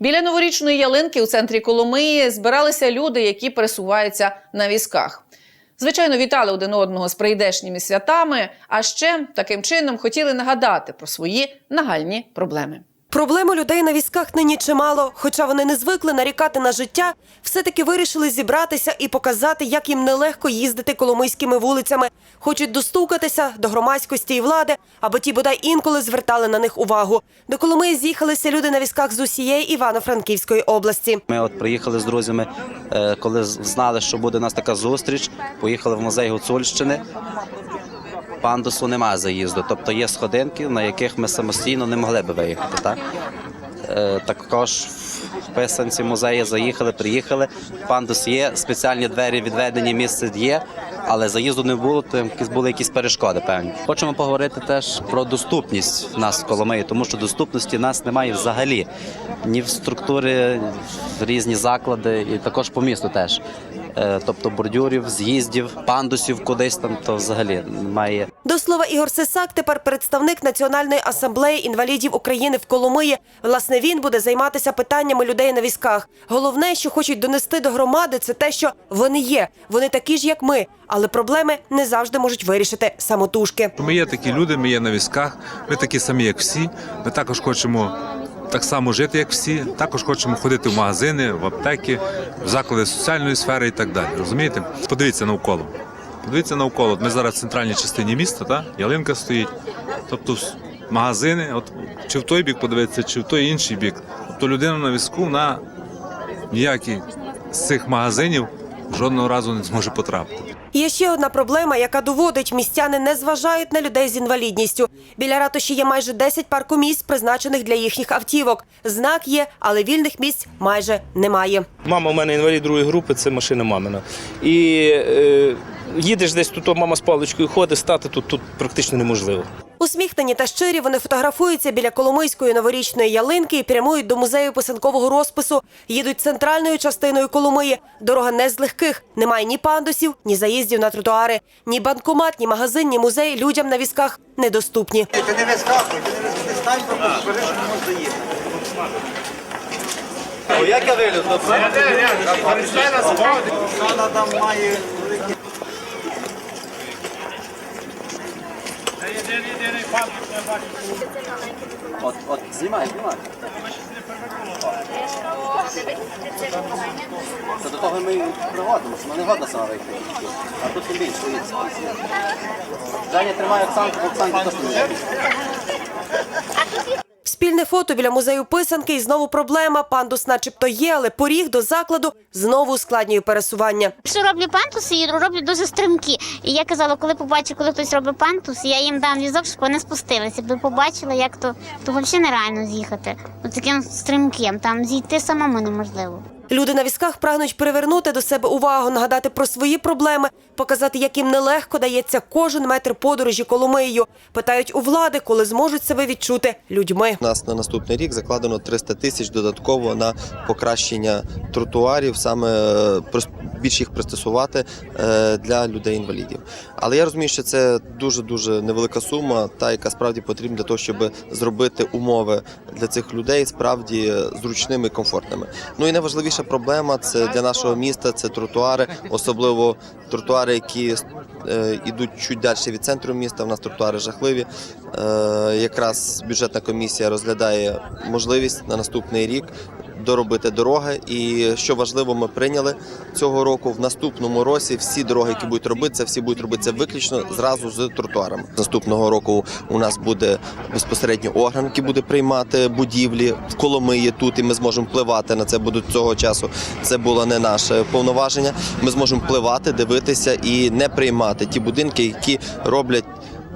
Біля новорічної ялинки у центрі Коломиї збиралися люди, які пересуваються на візках. Звичайно, вітали один одного з прийдешніми святами, а ще таким чином хотіли нагадати про свої нагальні проблеми. Проблем у людей на візках нині чимало. Хоча вони не звикли нарікати на життя, все-таки вирішили зібратися і показати, як їм нелегко їздити коломийськими вулицями. Хочуть достукатися до громадськості і влади, аби ті бодай інколи звертали на них увагу. До Коломиї з'їхалися люди на візках з усієї Івано-Франківської області. Ми от приїхали з друзями, е, коли знали, що буде у нас така зустріч. Поїхали в музей Гуцульщини. Пандусу немає заїзду, тобто є сходинки, на яких ми самостійно не могли би виїхати. Так? Е, Також писанці музеї заїхали, приїхали. Пандус є, спеціальні двері відведені, місце є, але заїзду не було, то були якісь перешкоди певні. Хочемо поговорити теж про доступність нас в Коломиї, тому що доступності нас немає взагалі. Ні в структури, в різні заклади, і також по місту теж. Е, Тобто бордюрів, з'їздів, пандусів кудись там, то взагалі немає. До слова, Ігор Сисак тепер представник Національної асамблеї інвалідів України в Коломиї. Власне, він буде займатися питаннями людей на візках. Головне, що хочуть донести до громади, це те, що вони є. Вони такі ж, як ми, але проблеми не завжди можуть вирішити самотужки. Ми є такі люди, ми є на візках, ми такі самі, як всі. Ми також хочемо так само жити, як всі. Також хочемо ходити в магазини, в аптеки, в заклади соціальної сфери і так далі. Розумієте? Подивіться навколо. Подивіться навколо. Ми зараз в центральній частині міста, та? ялинка стоїть. Тобто магазини, от чи в той бік подивитися, чи в той інший бік. Тобто людина на візку на ніякий з цих магазинів жодного разу не зможе потрапити. Є ще одна проблема, яка доводить, містяни не зважають на людей з інвалідністю. Біля ратуші є майже 10 паркомісць, призначених для їхніх автівок. Знак є, але вільних місць майже немає. Мама у мене інвалід другої групи, це машина мамина. І е, їдеш десь тут, мама з паличкою ходить, стати тут, тут практично неможливо. Усміхнені та щирі вони фотографуються біля Коломийської новорічної ялинки і прямують до музею писанкового розпису. Їдуть центральною частиною Коломиї. Дорога не з легких. Немає ні пандусів, ні заїздів на тротуари. Ні банкомат, ні магазин, ні музей людям на візках недоступні. Ти не вискакуй, ти не вискакуй, стань що не можеш заїхати. О, як я вилю? Там має От, от знімай, знімай. Це до того ми приводимо, що не годна сама вийти. А тут тим більше. Женя тримає Оксанку, бо теж не. Спільне фото біля музею писанки і знову проблема. Пандус, начебто, є, але поріг до закладу знову ускладнює пересування. Що роблю пантуси і роблю дуже стрімкі. І я казала, коли побачу, коли хтось робить пантус, я їм дам візок, щоб вони спустилися. Би побачила, як то, то взагалі нереально з'їхати. От таким стрімким, там зійти самому неможливо. Люди на візках прагнуть привернути до себе увагу, нагадати про свої проблеми, показати, як їм нелегко дається кожен метр подорожі Коломиєю. Питають у влади, коли зможуть себе відчути людьми. У нас на наступний рік закладено 300 тисяч додатково на покращення тротуарів, саме більш їх пристосувати е, для людей-інвалідів. Але я розумію, що це дуже дуже невелика сума, та яка справді потрібна для того, щоб зробити умови для цих людей справді зручними і комфортними. Ну і найважливіша проблема це для нашого міста це тротуари, особливо тротуари, які е, йдуть чуть далі від центру міста. У нас тротуари жахливі. Е, якраз бюджетна комісія розглядає можливість на наступний рік доробити дороги. І що важливо, ми прийняли цього року. В наступному році всі дороги, які будуть робитися, всі будуть робитися виключно зразу з тротуарами. Наступного року у нас буде безпосередньо орган, який буде приймати будівлі в Коломиї тут, і ми зможемо впливати на це. До цього часу це було не наше повноваження. Ми зможемо впливати, дивитися і не приймати ті будинки, які роблять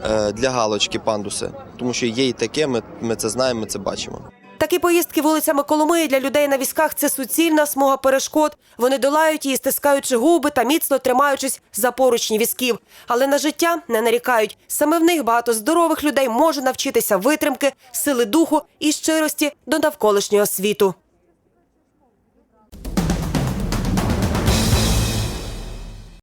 е, для галочки пандуси, тому що є і таке. Ми, ми це знаємо, ми це бачимо. Такі поїздки вулицями Коломиї для людей на візках це суцільна смуга перешкод. Вони долають її, стискаючи губи та міцно тримаючись за поручні візків. Але на життя не нарікають. Саме в них багато здорових людей може навчитися витримки, сили духу і щирості до навколишнього світу.